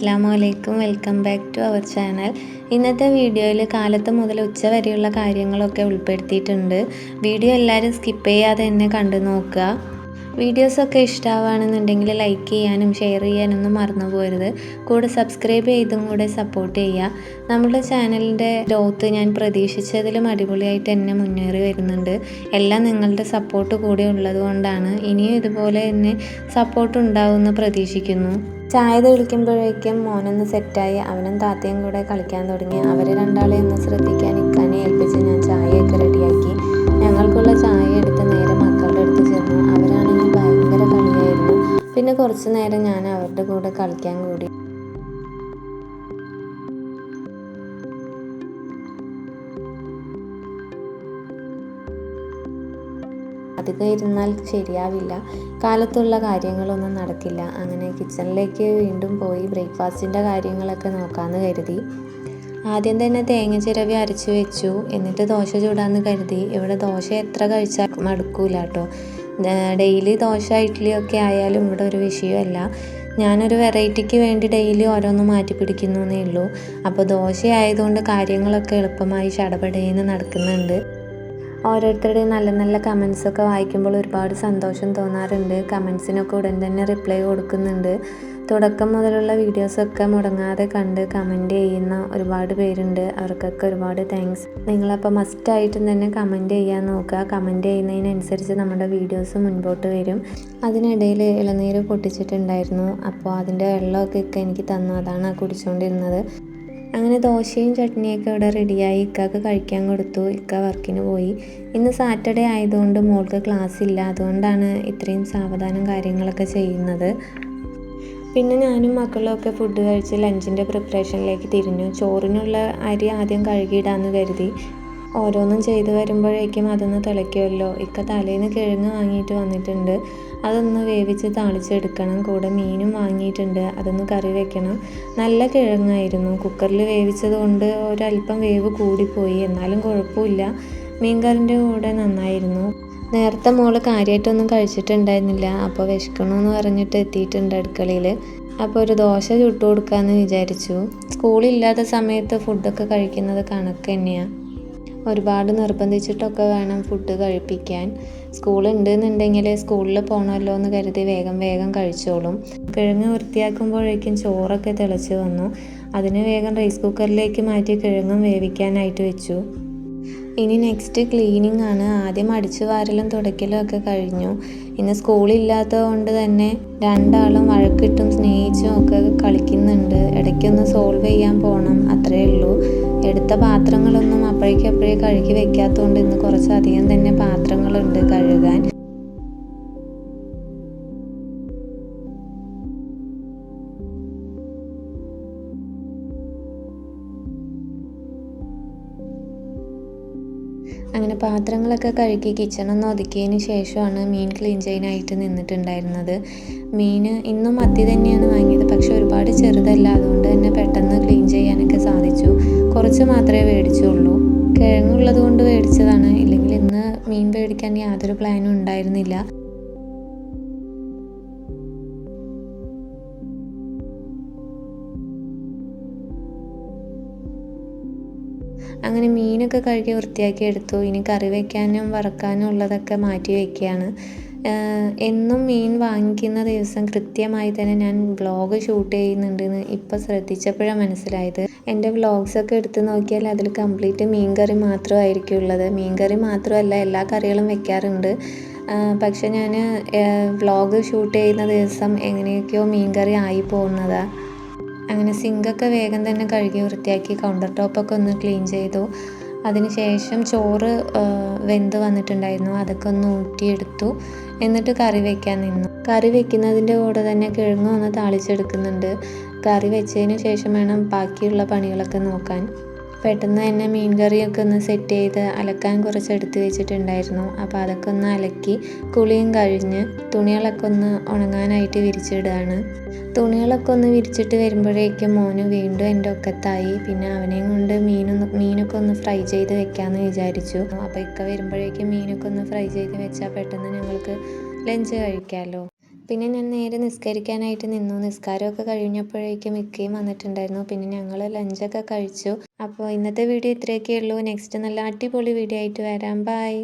അസ്സാം വലൈക്കും welcome back to our channel. ഇന്നത്തെ വീഡിയോയിൽ കാലത്ത് മുതൽ ഉച്ച വരെയുള്ള കാര്യങ്ങളൊക്കെ ഉൾപ്പെടുത്തിയിട്ടുണ്ട്. വീഡിയോ എല്ലാവരും സ്കിപ്പ് ചെയ്യാതെ തന്നെ കണ്ടു നോക്കുക. വീഡിയോസൊക്കെ ഇഷ്ടമാവുകയാണെന്നുണ്ടെങ്കിൽ ലൈക്ക് ചെയ്യാനും ഷെയർ ചെയ്യാനൊന്നും മറന്നു പോരുത് കൂടെ സബ്സ്ക്രൈബ് ചെയ്തും കൂടെ സപ്പോർട്ട് ചെയ്യുക. നമ്മുടെ ചാനലിന്റെ ഗ്രോത്ത് ഞാൻ പ്രതീക്ഷിച്ചതിലും അടിപൊളിയായിട്ട് തന്നെ മുന്നേറി വരുന്നുണ്ട്. എല്ലാം നിങ്ങളുടെ സപ്പോർട്ട് കൂടെ ഉള്ളത് കൊണ്ടാണ് ഇനിയും ഇതുപോലെ തന്നെ സപ്പോർട്ട് ഉണ്ടാവുമെന്ന് പ്രതീക്ഷിക്കുന്നു. ചായ തെളിക്കുമ്പോഴേക്കും മോനൊന്ന് സെറ്റായി അവനും താത്തയും കൂടെ കളിക്കാൻ തുടങ്ങി. അവരെ രണ്ടാളെ ഒന്ന് ശ്രദ്ധിക്കാൻ ഇക്കാനെ ഏൽപ്പിച്ച് പിന്നെ കുറച്ച് നേരം ഞാൻ അവരുടെ കൂടെ കളിക്കാൻ കൂടി. അധികം ഇരുന്നാൽ ശരിയാവില്ല. കാലത്തുള്ള കാര്യങ്ങളൊന്നും നടക്കില്ല. അങ്ങനെ കിച്ചണിലേക്ക് വീണ്ടും പോയി ബ്രേക്ക്ഫാസ്റ്റിന്റെ കാര്യങ്ങളൊക്കെ നോക്കാമെന്ന് കരുതി. ആദ്യം തന്നെ തേങ്ങ ചിരവി അരച്ചു വെച്ചു. എന്നിട്ട് ദോശ ചൂടാന്ന് കരുതി. ഇവിടെ ദോശ എത്ര കഴിച്ചാൽ മടുക്കൂല കേട്ടോ. ഡെയിലി ദോശ ഇഡ്ഡലി ഒക്കെ ആയാലും ഇവിടെ ഒരു വിഷയമല്ല. ഞാനൊരു വെറൈറ്റിക്ക് വേണ്ടി ഡെയിലി ഓരോന്ന് മാറ്റി പിടിക്കുന്നു എന്നേ ഉള്ളൂ. അപ്പോൾ ദോശ ആയതുകൊണ്ട് കാര്യങ്ങളൊക്കെ എളുപ്പമായി ചടപടേന്ന് നടക്കുന്നുണ്ട്. ഓരോരുത്തരുടെയും നല്ല നല്ല കമൻസൊക്കെ വായിക്കുമ്പോൾ ഒരുപാട് സന്തോഷം തോന്നാറുണ്ട്. കമൻസിനൊക്കെ ഉടൻ തന്നെ റിപ്ലൈ കൊടുക്കുന്നുണ്ട്. തുടക്കം മുതലുള്ള വീഡിയോസൊക്കെ മുടങ്ങാതെ കണ്ട് കമന്റ് ചെയ്യുന്ന ഒരുപാട് പേരുണ്ട്. അവർക്കൊക്കെ ഒരുപാട് താങ്ക്സ് നിങ്ങളപ്പോൾ മസ്റ്റായിട്ടും തന്നെ കമന്റ് ചെയ്യാൻ നോക്കുക. കമന്റ് ചെയ്യുന്നതിനനുസരിച്ച് നമ്മുടെ വീഡിയോസ് മുൻപോട്ട് വരും. അതിനിടയിൽ ഇളനീര് പൊട്ടിച്ചിട്ടുണ്ടായിരുന്നു. അപ്പോൾ അതിന്റെ വെള്ളമൊക്കെ ഒക്കെ എനിക്ക് തന്നു. അതാണ് കുടിച്ചുകൊണ്ടിരുന്നത് അങ്ങനെ ദോശയും ചട്നിയൊക്കെ ഇവിടെ റെഡിയായി ഇക്കാക്ക് കഴിക്കാൻ കൊടുത്തു. ഇക്ക വർക്കിന് പോയി. ഇന്ന് സാറ്റർഡേ ആയതുകൊണ്ട് മോൾക്ക് ക്ലാസ് ഇല്ല അതുകൊണ്ടാണ് ഇത്രയും സാവധാനം കാര്യങ്ങളൊക്കെ ചെയ്യുന്നത്. പിന്നെ ഞാനും മക്കളും ഒക്കെ ഫുഡ് കഴിച്ച് ലഞ്ചിന്റെ പ്രിപ്പറേഷനിലേക്ക് തിരിഞ്ഞു. ചോറിനുള്ള അരി ആദ്യം കഴുകിയിടാന്ന് കരുതി. ഓരോന്നും ചെയ്ത് വരുമ്പോഴേക്കും അതൊന്ന് തിളയ്ക്കുമല്ലോ. ഇക്ക തലേന്ന് കിഴങ്ങ് വാങ്ങിയിട്ട് വന്നിട്ടുണ്ട്. അതൊന്ന് വേവിച്ച് താളിച്ചെടുക്കണം. കൂടെ മീനും വാങ്ങിയിട്ടുണ്ട്. അതൊന്ന് കറി വെക്കണം. നല്ല കിഴങ്ങായിരുന്നു. കുക്കറിൽ വേവിച്ചത് കൊണ്ട് ഒരല്പം വേവ് കൂടിപ്പോയി. എന്നാലും കുഴപ്പമില്ല. മീൻകറിന്റെ കൂടെ നന്നായിരുന്നു. നേരത്തെ മോൾ കാര്യമായിട്ടൊന്നും കഴിച്ചിട്ടുണ്ടായിരുന്നില്ല. അപ്പോൾ വിശക്കണമെന്ന് പറഞ്ഞിട്ട് എത്തിയിട്ടുണ്ട് അടുക്കളയിൽ അപ്പോൾ ഒരു ദോശ ചുട്ടു കൊടുക്കാമെന്ന് വിചാരിച്ചു. സ്കൂളില്ലാത്ത സമയത്ത് ഫുഡൊക്കെ കഴിക്കുന്നത് കണക്ക് തന്നെയാണ് ഒരുപാട് നിർബന്ധിച്ചിട്ടൊക്കെ വേണം ഫുഡ് കഴിപ്പിക്കാൻ. സ്കൂൾ ഉണ്ടെന്നുണ്ടെങ്കിൽ സ്കൂളിൽ പോകണമല്ലോ എന്ന് കരുതി വേഗം വേഗം കഴിച്ചോളും. കിഴങ്ങ് വൃത്തിയാക്കുമ്പോഴേക്കും ചോറൊക്കെ തിളച്ച് വന്നു. അതിന് വേഗം റൈസ് കുക്കറിലേക്ക് മാറ്റി കിഴങ്ങും വേവിക്കാനായിട്ട് വെച്ചു. ഇനി നെക്സ്റ്റ് ക്ലീനിങ് ആണ്. ആദ്യം അടിച്ചു വാരലും തുടയ്ക്കലും ഒക്കെ കഴിഞ്ഞു. ഇന്ന് സ്കൂളില്ലാത്തത് കൊണ്ട് തന്നെ രണ്ടാളും വഴക്കിട്ടും സ്നേഹിച്ചും ഒക്കെ കളിക്കുന്നുണ്ട്. ഇടയ്ക്കൊന്ന് സോൾവ് ചെയ്യാൻ പോകണം അത്രയേ ഉള്ളൂ. എടുത്ത പാത്രങ്ങളൊന്നും അപ്പോഴേക്കപ്പോഴേ കഴുകി വെക്കാത്തതുകൊണ്ട് ഇന്ന് കുറച്ചധികം തന്നെ പാത്രങ്ങളുണ്ട്. കഴുകാൻ അങ്ങനെ പാത്രങ്ങളൊക്കെ കഴുകി കിച്ചണൊന്ന് ഒതുക്കിയതിന് ശേഷമാണ് മീൻ ക്ലീൻ ചെയ്യാനായിട്ട് നിന്നിട്ടുണ്ടായിരുന്നത്. മീൻ ഇന്നും മത്തി തന്നെയാണ് വാങ്ങിയത്. പക്ഷെ ഒരുപാട് ചെറുതല്ല. അതുകൊണ്ട് തന്നെ പെട്ടെന്ന് ക്ലീൻ ചെയ്യാനൊക്കെ സാധിച്ചു. കുറച്ച് മാത്രമേ മേടിച്ചുള്ളൂ. കിഴങ്ങുള്ളത് കൊണ്ട് മേടിച്ചതാണ്. ഇല്ലെങ്കിൽ ഇന്ന് മീൻ മേടിക്കാൻ യാതൊരു പ്ലാനും ഉണ്ടായിരുന്നില്ല. അങ്ങനെ മീനൊക്കെ കഴുകി വൃത്തിയാക്കി എടുത്തു. ഇനി കറി വയ്ക്കാനും വറക്കാനും ഉള്ളതൊക്കെ മാറ്റി വയ്ക്കുകയാണ് എന്നും മീൻ വാങ്ങിക്കുന്ന ദിവസം കൃത്യമായി തന്നെ ഞാൻ വ്ളോഗ് ഷൂട്ട് ചെയ്യുന്നുണ്ടെന്ന് ഇപ്പോൾ ശ്രദ്ധിച്ചപ്പോഴാണ് മനസ്സിലായത്. എന്റെ വ്ളോഗ്സൊക്കെ എടുത്ത് നോക്കിയാൽ അതിൽ കംപ്ലീറ്റ് മീൻ കറി മാത്രമായിരിക്കും ഉള്ളത് മീൻ കറി മാത്രമല്ല എല്ലാ കറികളും വെക്കാറുണ്ട്. പക്ഷെ ഞാൻ വ്ളോഗ് ഷൂട്ട് ചെയ്യുന്ന ദിവസം എങ്ങനെയൊക്കെയോ മീൻ കറി ആയി പോകുന്നതാണ് അങ്ങനെ സിങ്കൊക്കെ വേഗം തന്നെ കഴുകി വൃത്തിയാക്കി കൗണ്ടർ ടോപ്പൊക്കെ ഒന്ന് ക്ലീൻ ചെയ്തു. അതിനുശേഷം ചോറ് വെന്ത് വന്നിട്ടുണ്ടായിരുന്നു. അതൊക്കെ ഒന്ന് ഊറ്റിയെടുത്തു. എന്നിട്ട് കറി വെക്കാൻ നിന്നു. കറി വെക്കുന്നതിന്റെ കൂടെ തന്നെ കിഴങ്ങ് ഒന്ന് താളിച്ചെടുക്കുന്നുണ്ട്. കറി വെച്ചതിന് ശേഷം വേണം ബാക്കിയുള്ള പണികളൊക്കെ നോക്കാൻ. പെട്ടെന്ന് തന്നെ മീൻ കറിയൊക്കെ ഒന്ന് സെറ്റ് ചെയ്ത് അലക്കാൻ കുറച്ച് എടുത്ത് വെച്ചിട്ടുണ്ടായിരുന്നു. അപ്പോൾ അതൊക്കെ ഒന്ന് അലക്കി കുളിയും കഴിഞ്ഞ് തുണികളൊക്കെ ഒന്ന് ഉണങ്ങാനായിട്ട് വിരിച്ചിടുകയാണ്. തുണികളൊക്കെ ഒന്ന് വിരിച്ചിട്ട് വരുമ്പോഴേക്കും മോന് വീണ്ടും എന്റെ ഒക്കത്തായി. പിന്നെ അവനെയും കൊണ്ട് മീനൊന്ന് മീനൊക്കെ ഒന്ന് ഫ്രൈ ചെയ്ത് വെക്കാമെന്ന് വിചാരിച്ചു. അപ്പോൾ ഇക്ക വരുമ്പോഴേക്കും മീനൊക്കെ ഒന്ന് ഫ്രൈ ചെയ്ത് വെച്ചാൽ പെട്ടെന്ന് ഞങ്ങൾക്ക് ലഞ്ച് കഴിക്കാമല്ലോ പിന്നെ ഞാൻ നേരെ നിസ്കരിക്കാനായിട്ട് നിന്നു. നിസ്കാരമൊക്കെ കഴിഞ്ഞപ്പോഴേക്കും ഇക്കയും വന്നിട്ടുണ്ടായിരുന്നു. പിന്നെ ഞങ്ങൾ ലഞ്ചൊക്കെ കഴിച്ചു. അപ്പോൾ ഇന്നത്തെ വീഡിയോ ഇത്രയൊക്കെ ഉള്ളൂ. നെക്സ്റ്റ് നല്ല അടിപൊളി വീഡിയോ ആയിട്ട് വരാം. ബൈ